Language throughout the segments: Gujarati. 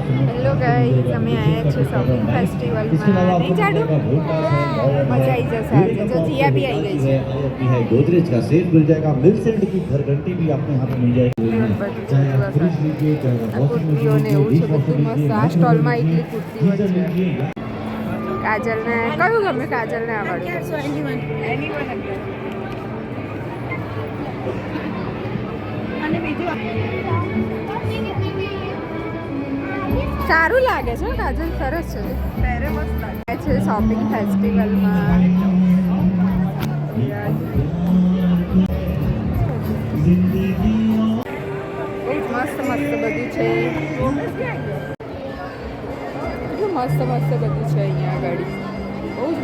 હેલો ગાઈઝ અમે આવ્યા છીએ શોપિંગ ફેસ્ટિવલમાં નહીં જાડું મજા આવી જશે આજે જો જીયા બી આવી ગઈ છે आती है गोदरेज का सेट मिल जाएगा मिल सेट की घर घंटी भी आपको यहाँ पे मिल जाएगी બધું चाहे જોયું आप फ्रिज लीजिए चाहे આ आप वॉशिंग કુર્તીઓ ને એવું છે બધું મસ્ત આ સ્ટોલમાં એટલી કુર્તીઓ गीजर છે लीजिए કાજલ ને કયું ગમે કાજલ ને આવડતું સારું લાગે છે કાજલ સરસ છે. છે શોપિંગ ફેસ્ટિવલમાં મસ્ત મસ્ત બધું છે. મસ્ત મસ્ત બધું છે અહીંયા આગળ. બહુ જ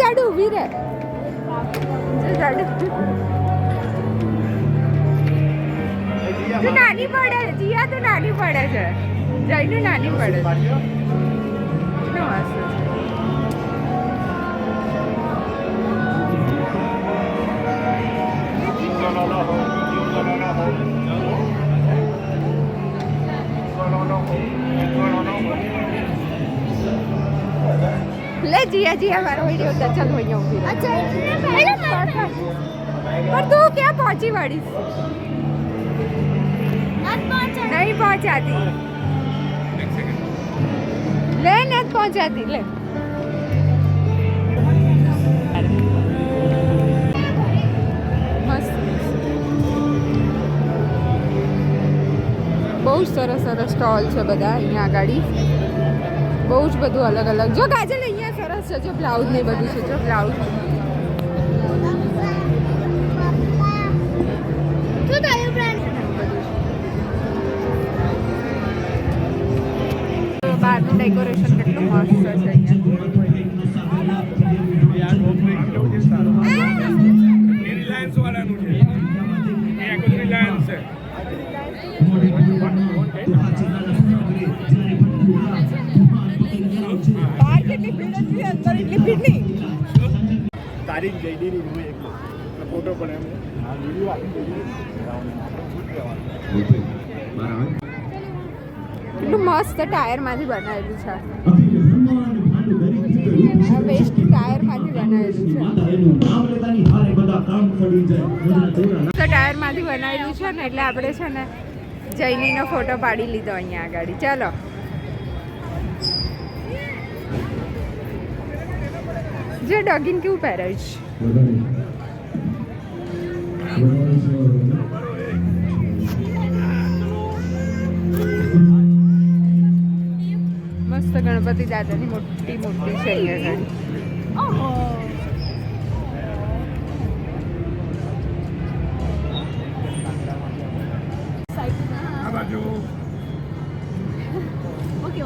જાડુ ઊભી રહે. જા જાડુ. તું નાની પડે જીયા તો નાની પડે છે. જઈને નાની પડે લે જીયા જીયા મારો વીડિયો તો ચાલ હું અચ્છા ઊભી રહું પણ તું ક્યાં પહોંચી વળીશ? નહીં પહોંચાતી. લે ને પહોંચાતી, લે. બહુ જ સરસ સરસ સ્ટોલ છે બધા અહીંયા આગળ. બહુ જ બધું અલગ અલગ. જો કાજલ અહીંયા સરસ છે, જો બ્લાઉઝ ને બધું છે, જો બ્લાઉઝ. અંદર કેટલું મસ્ત છે તારીખ જયદીની હું એકલો ફોટો પણ એમ વીડિયો આપી કેટલું મસ્ત ટાયરમાંથી બનાવેલું છે. વેસ્ટ ટાયરમાંથી બનાવેલું છે. તો ટાયરમાંથી બનાવેલું છે ને એટલે આપણે છે ને જૈનીનો ફોટો પાડી લીધો અહીંયા આગળ. ચાલો. જે ડગીન કેવું પહેરાય છે? ગણપતિ દાદાની મોટી મૂર્તિ છે. અહીંયા આગળ ઓકે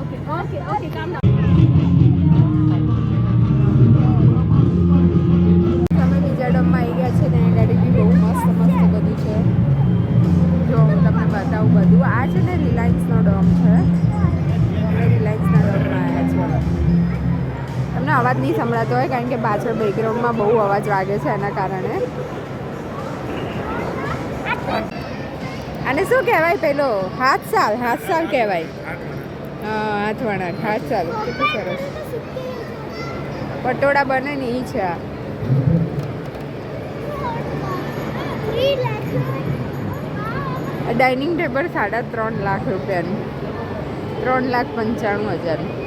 ઓકે તમે તમને અવાજ નહીં સંભળાતો હોય કારણ કે પાછળ બેકગ્રાઉન્ડમાં બહુ અવાજ વાગે છે એના કારણે. અને શું કહેવાય પેલો? હાથ સાલ હાથ સાલ કહેવાય. હાથ વણાટ, હાથ સાલ. કેટલું સરસ. પટોળા બને ને એ છે આ. ડાઇનિંગ ટેબલ સાડા ત્રણ લાખ રૂપિયાનું. ત્રણ લાખ પંચાણું હજારનું.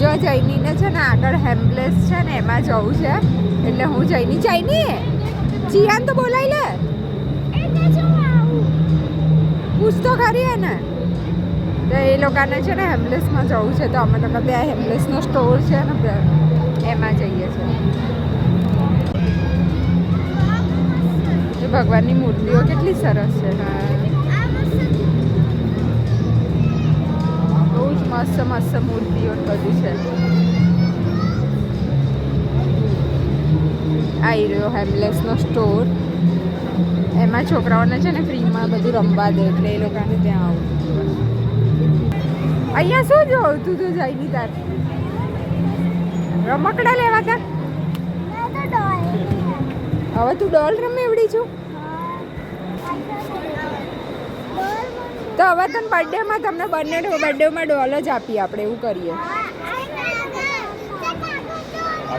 જો જૈનીને છે ને આગળ હેમ્બલેસ છે ને એમાં જવું છે. એટલે હું જૈની. જૈની જીયાન તો બોલાવી લે. પૂછ તો ખરી હે ને તો એ લોકોને છે ને હેમ્બલેસમાં જવું છે. તો અમે લોકો ત્યાં હેમ્બલેસનો સ્ટોર છે ને એમાં જઈએ છીએ. ભગવાનની મૂર્તિઓ કેટલી સરસ છે. હા મસ્ત મસ્ત મૂર્તિઓ બધું છે. આવી રહ્યો હેમલેસનો સ્ટોર એમાં છોકરાઓને છે ને ફ્રીમાં બધું રમવા દે એટલે એ લોકોને ત્યાં આવું. અહીંયા શું જોવું તું તો જઈ નહીં તાર. રમકડા લેવા તા હવે તું ડોલ રમે એવડી છું? તો હવે તને બર્થડેમાં તમને બંને બર્થડેમાં ડોલ જ આપીએ આપણે એવું કરીએ.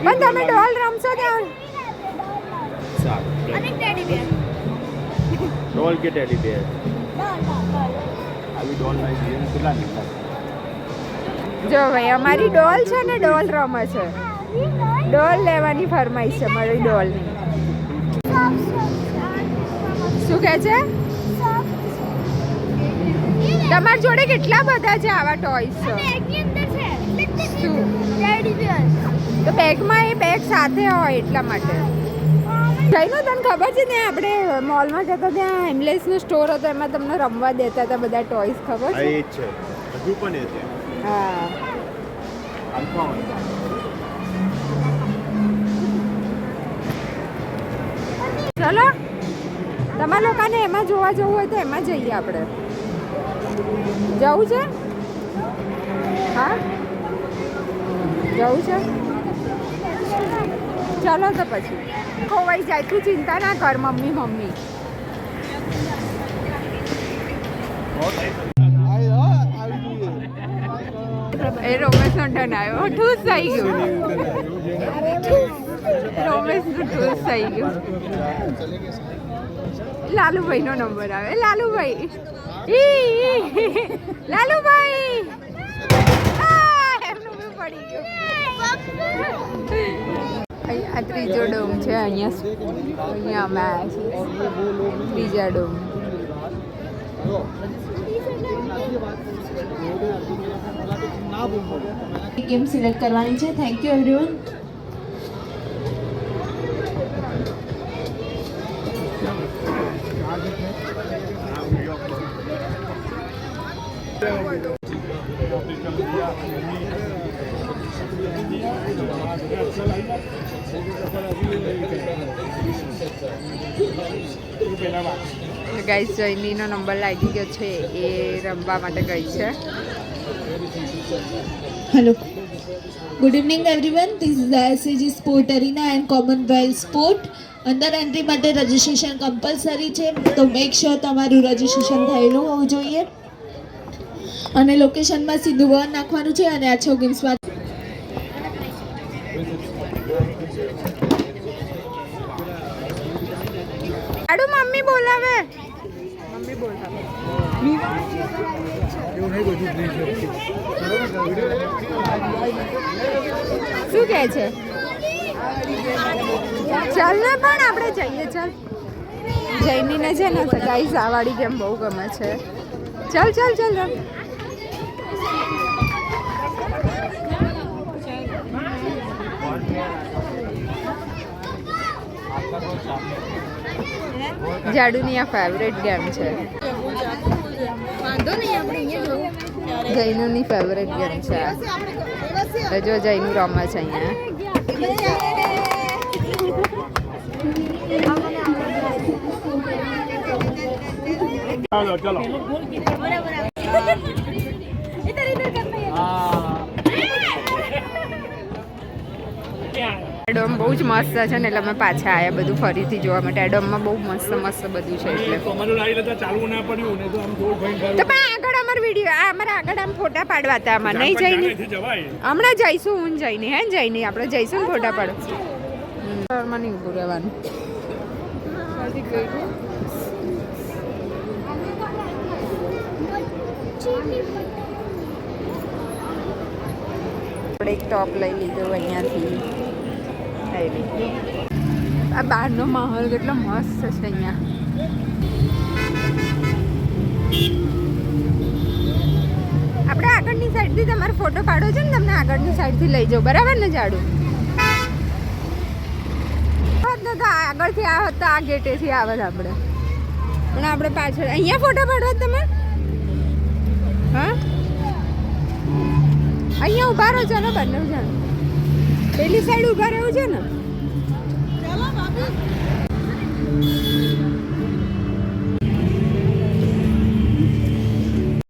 પણ તમે ડોલ રમશો ત્યાં ડોલ કે ટેડી બેર આવી ડોલ ના જીવન કેટલા નીકળે જો ભાઈ અમારી ડોલ છે ને ડોલ રમે છે. ડોલ લેવાની ફરમાઈશ છે મારી ડોલની. શું કહે છે? તમારી જોડે કેટલા બધા છે આવા ટોયસ તો બેગમાં એ બેગ સાથે હોય એટલા માટે. જઈનું તને ખબર છે ને આપણે મોલમાં જતા ત્યાં હેમલેસનો સ્ટોર હતો એમાં તમને રમવા દેતા હતા બધા ટોયસ ખબર છે? હજુ પણ એ છે. હા. ચલો. તમારા લોકોને એમાં જોવા જવું હોય તો એમાં જઈએ આપણે. જવું છે? હા? જવું છે? ચલો તો પછી. ખોવાઈ જાય, તું ચિંતા ના કર, મમ્મી મમ્મી. એ રોમેશનો ટર્ન આવ્યો. ઠૂસ થઈ ગયું. રોમેશનું ઠૂસ થઈ ગયું. લાલુભાઈનો નંબર આવે. લાલુભાઈ. લાલુભાઈ. ત્રીજો ડોમ છે, અહીંયા અહીંયા અમે આવ્યા છીએ. ત્રીજા ડોમ. ગેમ સિલેક્ટ કરવાની છે. થેન્ક યુ એવરીવન ગાઈસ જૈનીનો નંબર લાગી ગયો છે. એ રમવા માટે ગઈ છે. Hello good evening everyone this is ICG sport arena and commonwealth sport અંદર એન્ટ્રી માટે રજિસ્ટ્રેશન કમ્પલસરી છે. તો મેક શ્યોર તમારું રજિસ્ટ્રેશન થયેલું હોવું જોઈએ. અને લોકેશનમાં સીધું વન નાખવાનું છે અને આ છો ગેમ્સમાં આડુ મમ્મી બોલાવે મમ્મી બોલાવે શું કહે છે? ચાલ ને પણ આપણે જઈએ ચાલ. જૈનીને છે ને ગાઈસ આ વાળી ગેમ બહુ ગમે છે. ચાલ ચાલ ચાલ. જાડુની આ ફેવરેટ ગેમ છે. જૈનુની ફેવરેટ ગેમ છે હજુ જૈનુ રમવા રમે છે અહીંયા. ચાલો ચલો. એડોમ બહુ જ મસ્ત છે ને એટલે અમે પાછા આવ્યા બધું ફરીથી જોવા માટે. એડમમાં બહુ મસ્ત મસ્ત બધું છે એટલે. તો પણ આગળ અમાર વીડિયો આ અમારા આગળ આમ ફોટા પાડવા હતા અમારે નહીં જઈને હમણાં જઈશું હું જઈને હે જઈને આપણે જઈશું ને ફોટા પાડો ઘરમાં નહીં ઊભું રહેવાનું. આપણે એક ટોપ લઈ લીધો અહીંયાથી. લીધું આ બહારનો માહોલ કેટલો મસ્ત છે અહીંયા. આપણે આગળની સાઈડથી તમારો ફોટો પાડો છે ને, તમને આગળની સાઈડથી લઈ જાઓ. બરાબર ને, જાડું? આગળથી આ હોત તો આ ગેટેથી આવત આપણે. પણ આપણે પાછળ અહીંયા ફોટો પાડો તમે? હા? અહીંયા ઊભા રહો ને, બંને જણ? પેલી સાઈડ ઊભા રહેવું છે ને?